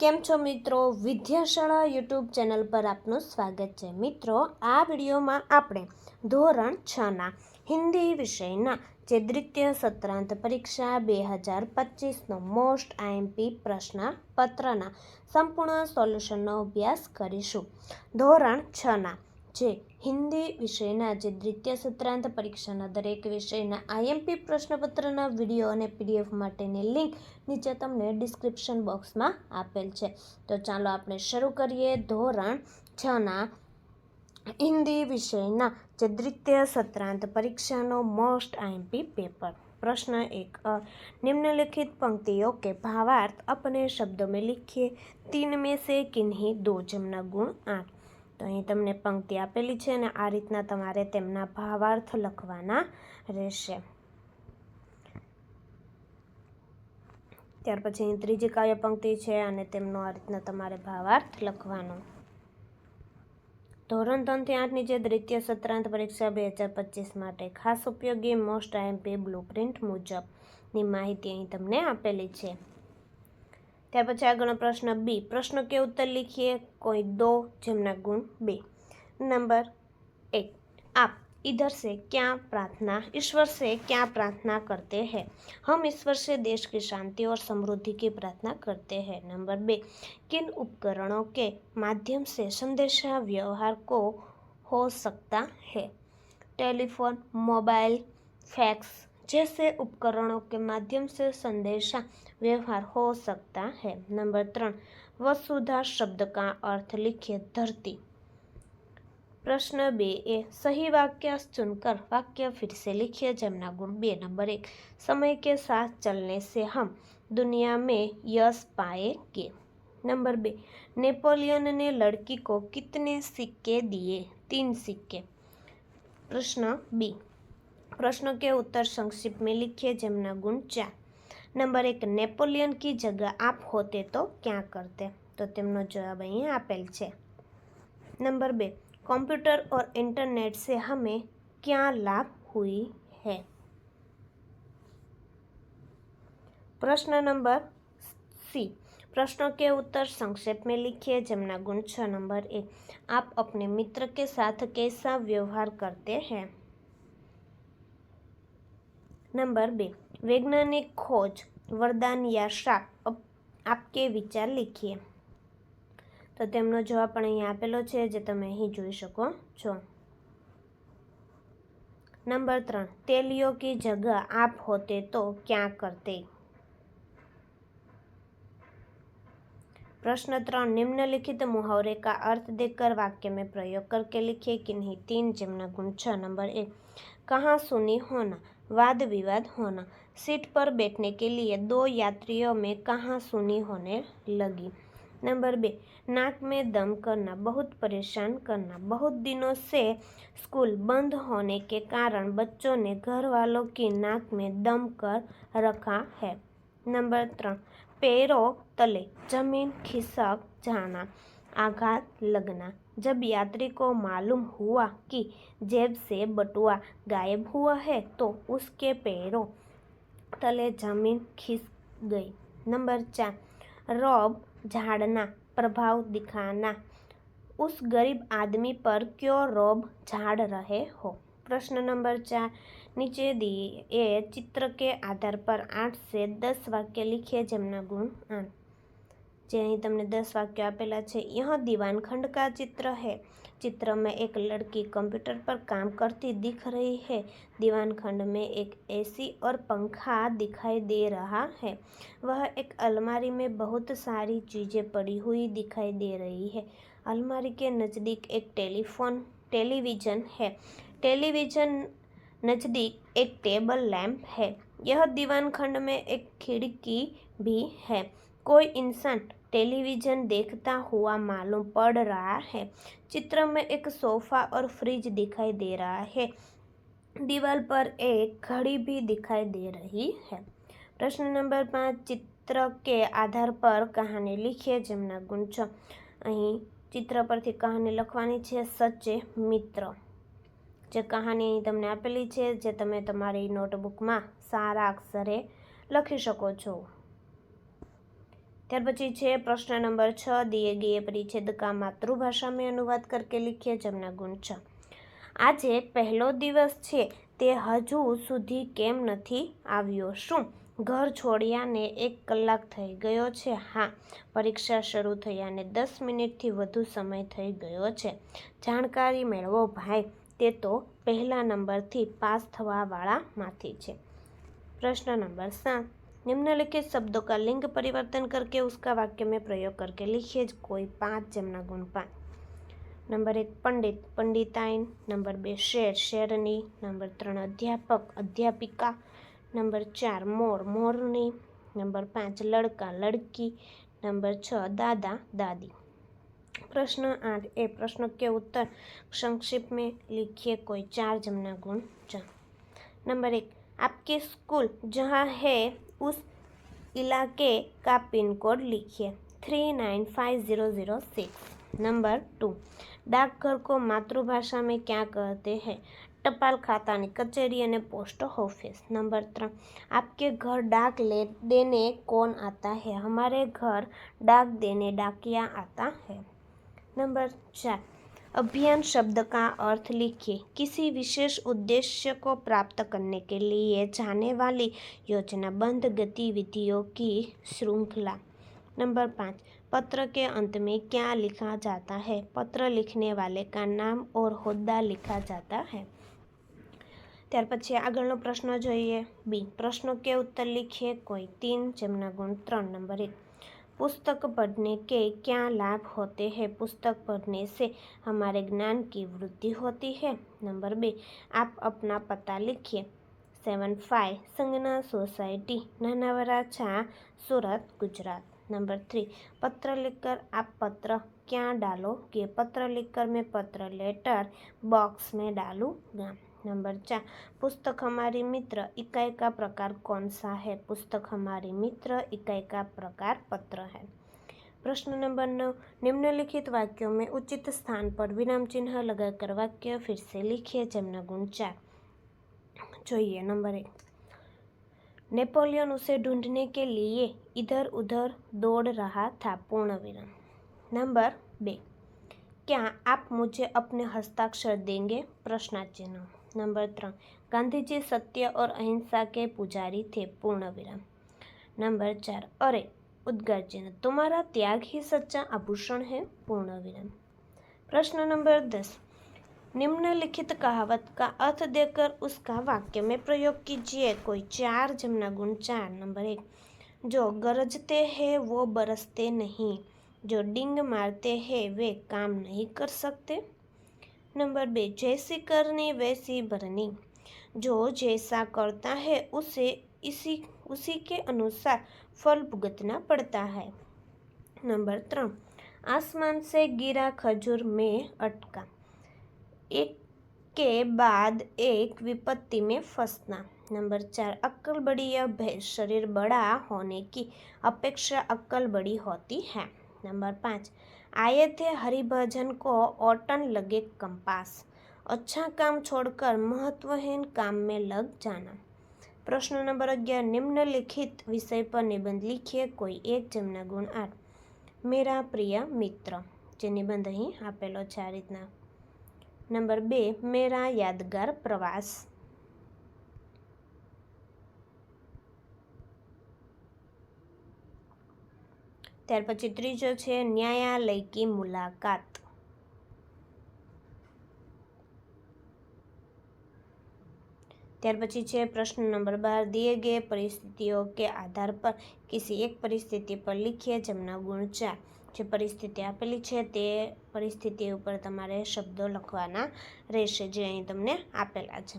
કેમ છો મિત્રો? વિદ્યાશાળા યુટ્યુબ ચેનલ પર આપનું સ્વાગત છે. મિત્રો, આ વિડીયોમાં આપણે ધોરણ છના હિન્દી વિષયના જે દ્વિતીય સત્રાંત પરીક્ષા બે હજાર પચીસનો મોસ્ટ આઈએમપી પ્રશ્ન પત્રના સંપૂર્ણ સોલ્યુશનનો અભ્યાસ કરીશું. ધોરણ છના જે હિન્દી વિષયના જે દ્વિતીય સત્રાંત પરીક્ષાના દરેક વિષયના આઈએમપી પ્રશ્નપત્રના વિડીયો અને પીડીએફ માટેની લિંક નીચે તમને ડિસ્ક્રિપ્શન બોક્સમાં આપેલ છે તો ચાલો આપણે શરૂ કરીએ ધોરણ છના હિન્દી વિષયના જે દ્વિતીય સત્રાંત પરીક્ષાનો મોસ્ટ આઈએમપી પેપર प्रश्न एक अ निम्नलिखित पंक्तियों के भावार्थ अपने शब्दों में लिखिए तीन में से किन्हीं दो जमना गुण आठ તો અહીં તમને પંક્તિ આપેલી છે અને આ રીતના તમારે તેમના ભાવાર્થ લખવાના રહેશે. ત્યાર પછી અહીં ત્રીજી કાવ્ય પંક્તિ છે અને તેમનો આ રીતના તમારે ભાવાર્થ લખવાનો. ધોરણ ત્રણથી આઠની જે દ્વિતીય સત્રાંત પરીક્ષા બે હજાર પચીસ માટે ખાસ ઉપયોગી મોસ્ટ આઈએમપી બ્લુ પ્રિન્ટ મુજબની માહિતી અહીં તમને આપેલી છે. ત્યાર પછી આગળનો પ્રશ્ન બી પ્રશ્ન કે उत्तर लिखिए कोई दो जमना गुण बे नंबर एक आप इधर से क्या प्रार्थना ईश्वर से क्या प्रार्थना करते हैं हम ईश्वर से देश की शांति और समृद्धि की प्रार्थना करते हैं नंबर बे किन उपकरणों के माध्यम से संदेशा व्यवहार को हो सकता है टेलीफोन मोबाइल फैक्स जैसे उपकरणों के माध्यम से संदेशा व्यवहार हो सकता है। नंबर त्रण वसुधा शब्द का अर्थ लिखिए धरती। प्रश्न बे, ए, सही वाक्य चुनकर वाक्य फिर से लिखिए, जमना गुण बे। नंबर एक, समय के साथ चलने से हम दुनिया में यश पाए पाएँगे। नंबर बे, नेपोलियन ने लड़की को कितने सिक्के दिए? तीन सिक्के। प्रश्न बी प्रश्न के उत्तर संक्षिप्त में लिखिए जमना गुण चार नंबर एक नेपोलियन की जगह आप होते तो क्या करते तो તેમનો જવાબ અહીં આપેલ છે नंबर बे कंप्यूटर और इंटरनेट से हमें क्या लाभ हुई है प्रश्न नंबर सी प्रश्नों के उत्तर संक्षेप में लिखिए जमना गुण छ नंबर एक आप अपने मित्र के साथ कैसा व्यवहार करते हैं नंबर बे वैज्ञानिक खोज वरदान या શાપ આપકે વિચાર લીખીએ તો તેમનો જવાબ પણ અહીં આપેલો છે જે તમે અહીં જોઈ શકો છો नंबर ત્રણ तेलियों की जगह आप होते तो क्या करते प्रश्न त्रण निम्नलिखित मुहावरे का अर्थ देकर वाक्य में प्रयोग करके लिखिए किन्हीं तीन जमना गुण छ नंबर एक कहाँ सुनी होना वाद विवाद होना। सीट पर बैठने के लिए दो यात्रियों में कहाँ सुनी होने लगी? नंबर बे, नाक में दम करना, बहुत परेशान करना। बहुत दिनों से स्कूल बंद होने के कारण बच्चों ने घर वालों की नाक में दम कर रखा है। नंबर त्रण, पैरों तले, ज़मीन खिसक जाना, आघात लगना। जब यात्री को मालूम हुआ कि जेब से बटुआ गायब हुआ है तो उसके पैरों तले ज़मीन खिस गई। नंबर चार, रौब झाड़ना, प्रभाव दिखाना। उस गरीब आदमी पर क्यों रौब झाड़ रहे हो? प्रश्न नंबर चार, नीचे दिए चित्र के आधार पर आठ से दस वाक्य लिखिए जमना गुण आठ જે અહીં તમને દસ વાક્યો આપેલા છે यह दीवान खंड का चित्र है चित्र में एक लड़की कंप्यूटर पर काम करती दिख रही है दीवान खंड में एक एसी और पंखा दिखाई दे रहा है वह एक अलमारी में बहुत सारी चीज़ें पड़ी हुई दिखाई दे रही है अलमारी के नज़दीक एक टेलीफोन टेलीविज़न है टेलीविज़न नज़दीक एक टेबल लैंप है यह दीवान खंड में एक खिड़की भी है कोई इंसान टेलीविज़न देखता हुआ मालूम पड़ रहा है चित्र में एक सोफा और फ्रिज दिखाई दे रहा है दीवार पर एक घड़ी भी दिखाई दे रही है प्रश्न नंबर पाँच चित्र के आधार पर कहानी लिखिए जमना गुण छ અહીં ચિત્ર પરથી કહાની લખવાની છે સચ્ચે મિત્ર જે કહાની અહીં તમને આપેલી છે જે તમે તમારી નોટબુકમાં સારા અક્ષરે લખી શકો છો ત્યાર પછી છે પ્રશ્ન નંબર છ દિએ ગીએ પરિચ્છેદ કા માતૃભાષામાં અનુવાદ કરકે લીખીએ જમના ગુણ છ. આજે પહેલો દિવસ છે, તે હજુ સુધી કેમ નથી આવ્યો? શું ઘર છોડ્યાને એક કલાક થઈ ગયો છે? હા, પરીક્ષા શરૂ થયાને દસ મિનિટથી વધુ સમય થઈ ગયો છે. જાણકારી મેળવો ભાઈ, તે તો પહેલા નંબરથી પાસ થવાવાળામાંથી છે. પ્રશ્ન નંબર સાત. निम्नलिखित शब्दों का लिंग परिवर्तन करके उसका वाक्य में प्रयोग करके लिखिए कोई पांच जमना गुण पांच नंबर एक पंडित पंडिताइन नंबर बे शेर शेरनी नंबर ત્રણ અધ્યાપક અધ્યાપિકા નંબર ચાર મોર મોરની નંબર પાંચ લડકા લડકી नंबर छ दादा दादी प्रश्न आठ ए प्रश्न के उत्तर संक्षिप्त में लिखिए कोई चार जमना गुण चार नंबर एक आपके स्कूल जहाँ है उस इलाके का पिन कोड लिखिए three nine five zero zero six number two डाकघर को मातृभाषा में क्या कहते हैं टपाल खाता कचेरी અને પોસ્ટ ઓફિસ नंबर ત્રણ आपके घर डाक ले देने कौन आता है हमारे घर डाक देने डाकिया आता है नंबर चार अभियान शब्द का अर्थ लिखिए किसी विशेष उद्देश्य को प्राप्त करने के लिए जाने वाली योजनाबद्ध गतिविधियों की श्रृंखला नंबर पाँच पत्र के अंत में क्या लिखा जाता है पत्र लिखने वाले का नाम और होद्दा लिखा जाता है ત્યાર પછી આગળનો પ્રશ્ન જોઈએ બી પ્રશ્નો કે उत्तर लिखिए कोई तीन જેમના ગુણ ત્રણ નંબર એક पुस्तक पढ़ने के क्या लाभ होते हैं? पुस्तक पढ़ने से हमारे ज्ञान की वृद्धि होती है। नंबर बे, आप अपना पता लिखिए। सेवन फाइव, संगना सोसाइटी, नानावरा छा, सूरत, गुजरात। नंबर थ्री, पत्र लिखकर आप पत्र क्या डालोगे पत्र लिखकर मैं पत्र लेटर बॉक्स में डालूँगा नंबर चार पुस्तक हमारी मित्र इकाई का प्रकार कौन सा है पुस्तक हमारी मित्र इकाई का प्रकार पत्र है प्रश्न नंबर नौ निम्नलिखित वाक्यों में उचित स्थान पर विराम चिन्ह लगाकर वाक्य फिर से लिखिए जमना गुण चार જોઈએ नंबर एक नेपोलियन उसे ढूंढने के लिए इधर उधर दौड़ रहा था पूर्ण विराम नंबर बे क्या आप मुझे अपने हस्ताक्षर देंगे प्रश्नाचिन्ह नंबर ત્રણ ગાંધીજી સત્ય और अहिंसा के पुजारी थे पूर्ण विराम नंबर चार अरे उद्गार चिन्ह तुम्हारा त्याग ही सच्चा आभूषण है पूर्ण विराम प्रश्न नंबर दस निम्नलिखित कहावत का अर्थ देकर उसका वाक्य में प्रयोग कीजिए कोई चार जमना गुण चार नंबर एक जो गरजते हैं वो बरसते नहीं जो डिंग मारते हैं वे काम नहीं कर सकते नंबर बे, जैसी करनी वैसी भरनी जो जैसा करता है, उसे इसी, उसी के अनुसार फल भुगतना पड़ता है। नंबर त्रण, आसमान से गिरा खजूर में अटका। एक के बाद एक विपत्ति में फंसना। नंबर चार अक्ल बड़ी या भैंस शरीर बड़ा होने की अपेक्षा अक्ल बड़ी होती है। नंबर पाँच आए थे हरिभजन को ओटन लगे कंपास अच्छा काम छोड़कर महत्वहीन काम में लग जाना प्रश्न नंबर अग्यार निम्नलिखित विषय पर निबंध लिखिए कोई एक जमना गुण आठ मेरा प्रिय मित्र જે નિબંધ અહીં આપેલો છે આ રીતના નંબર બે મેરા યાદગાર પ્રવાસ ત્યાર પછી ત્રીજો છે ન્યાયાલયકી મુલાકાત. ત્યાર પછી છે પ્રશ્ન નંબર બાર, દિએ ગયે પરિસ્થિતિઓ કે આધાર પર કિસી એક પરિસ્થિતિ પર લીખીએ જેમના ગુણ ચાર? જે પરિસ્થિતિ આપેલી છે તે પરિસ્થિતિ ઉપર તમારે શબ્દો લખવાના રહેશે જે અહીં તમને આપેલા છે.